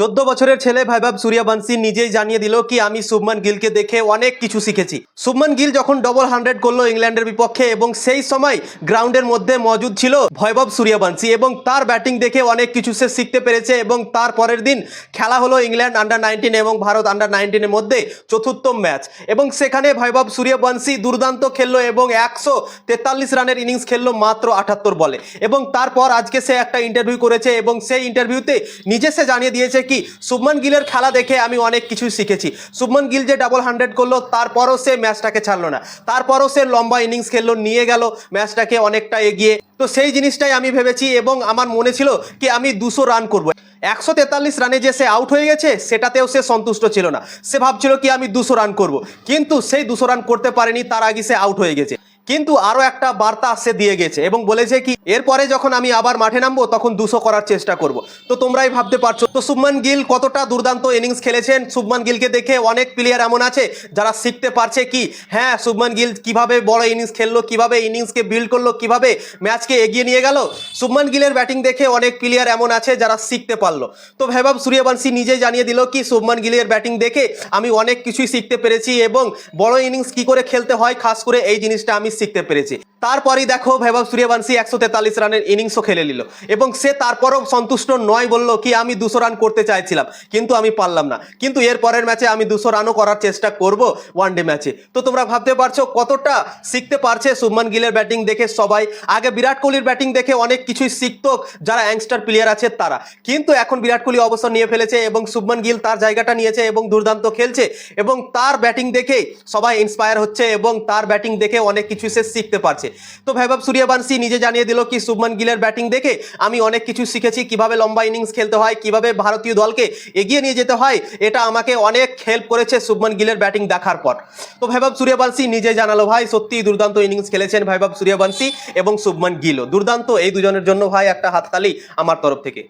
চোদ্দ বছরের ছেলে ভাইবাব সূর্যবংশী নিজেই জানিয়ে দিল কি, আমি শুভমান গিলকে দেখে অনেক কিছু শিখেছি। শুভমান গিল যখন ডবল হান্ড্রেড করল ইংল্যান্ডের বিপক্ষে এবং সেই সময় গ্রাউন্ডের মধ্যে মজুদ ছিল ভৈবব সূর্যবংশী এবং তার ব্যাটিং দেখে অনেক কিছু সে শিখতে পেরেছে এবং তার পরের দিন খেলা হলো ইংল্যান্ড আন্ডার নাইনটিন এবং ভারত আন্ডার নাইনটিনের মধ্যে চতুর্থ ম্যাচ এবং সেখানে ভৈবব সূর্যবংশী দুর্দান্ত খেললো এবং একশো তেতাল্লিশ রানের ইনিংস খেললো মাত্র আটাত্তর বলে। এবং তারপর আজকে সে একটা ইন্টারভিউ করেছে এবং সেই ইন্টারভিউতে নিজে সে জানিয়ে দিয়েছে কি? শুভমান গিলের খেলা দেখে আমি অনেক কিছু শিখেছি। শুভমান গিল যে ডাবল হান্ড্রেড করল, তারপরও সে ম্যাচটাকে ছাড়লো না। তারপরও সে লম্বা ইনিংস খেললো, নিয়ে গেল, ম্যাচটাকে অনেকটা এগিয়ে। তো সেই জিনিসটাই আমি ভেবেছি এবং আমার মনে ছিল কি, আমি দুশো রান করব। একশো তেতাল্লিশ রানে যে সে আউট হয়ে গেছে, সেটাতেও সে সন্তুষ্ট ছিল না। সে ভাবছিল কি, আমি দুশো রান করব। কিন্তু সেই দুশো রান করতে পারেনি, তার আগে সে আউট হয়ে গেছে। কিন্তু আরও একটা বার্তা সে দিয়ে গেছে এবং বলেছে কি, এরপরে যখন আমি আবার মাঠে নামবো, তখন দুশো করার চেষ্টা করব। তো তোমরাই ভাবতে পারছ, তো শুভমান গিল কতটা দুর্দান্ত ইনিংস খেলেছেন? শুভমান গিলকে দেখে অনেক প্লেয়ার এমন আছে যারা শিখতে পারছে কি হ্যাঁ শুভমান গিল কীভাবে বড় ইনিংস খেললো, কীভাবে ইনিংসকে বিল্ড করল, কীভাবে ম্যাচকে এগিয়ে নিয়ে গেল? শুভমান গিলের ব্যাটিং দেখে অনেক প্লেয়ার এমন আছে যারা শিখতে পারল। তো ভেবাব সূর্যবংশী নিজেই জানিয়ে দিল কি, শুভমান গিলের ব্যাটিং দেখে আমি অনেক কিছুই শিখতে পেরেছি এবং বড় ইনিংস কি করে খেলতে হয়, খাস করে এই জিনিসটা আমি শিখতে পেরেছি। তারপরেই দেখো ভেবাব সূর্যবংশী একশো তেতাল্লিশ রানের ইনিংসও খেলে নিল। এবং সে তারপরও সন্তুষ্ট নয় বলল কি, আমি দুশো রান করতে চাইছিলাম, কিন্তু আমি পারলাম না। কিন্তু এর পরের ম্যাচে আমি দুশো রানও করার চেষ্টা করব ওয়ান ডে ম্যাচে। তো তোমরা ভাবতে পারছ কতটা শিখতে পারছে শুভমান গিলের ব্যাটিং দেখে সবাই। আগে বিরাট কোহলির ব্যাটিং দেখে অনেক কিছুই শিখতো যারা অ্যাংস্টার প্লেয়ার আছে তারা। কিন্তু এখন বিরাট কোহলি অবসর নিয়ে ফেলেছে এবং শুভমান গিল তার জায়গাটা নিয়েছে এবং দুর্দান্ত খেলছে। এবং তার ব্যাটিং দেখে সবাই ইন্সপায়ার হচ্ছে এবং তার ব্যাটিং দেখে অনেক কিছু সে শিখতে পারছে। তো ভৈভব সূর্যবংশী নিজে জানিয়ে দিল কি, শুভমান গিলের ব্যাটিং দেখে আমি অনেক কিছু শিখেছি, কীভাবে লম্বা ইনিংস খেলতে হয়, কীভাবে ভারতীয় দলকে এগিয়ে নিয়ে যেতে হয়, এটা আমাকে অনেক হেল্প করেছে শুভমান গিলের ব্যাটিং দেখার পর। তো ভৈভব সূর্যবংশী নিজে জানালো, ভাই সত্যি দুর্দান্ত ইনিংস খেলেছেন ভৈভব সূর্যবংশী এবং শুভমান গিলও দুর্দান্ত এই দুজনের জন্য ভাই, একটা হাততালি আমার তরফ থেকে।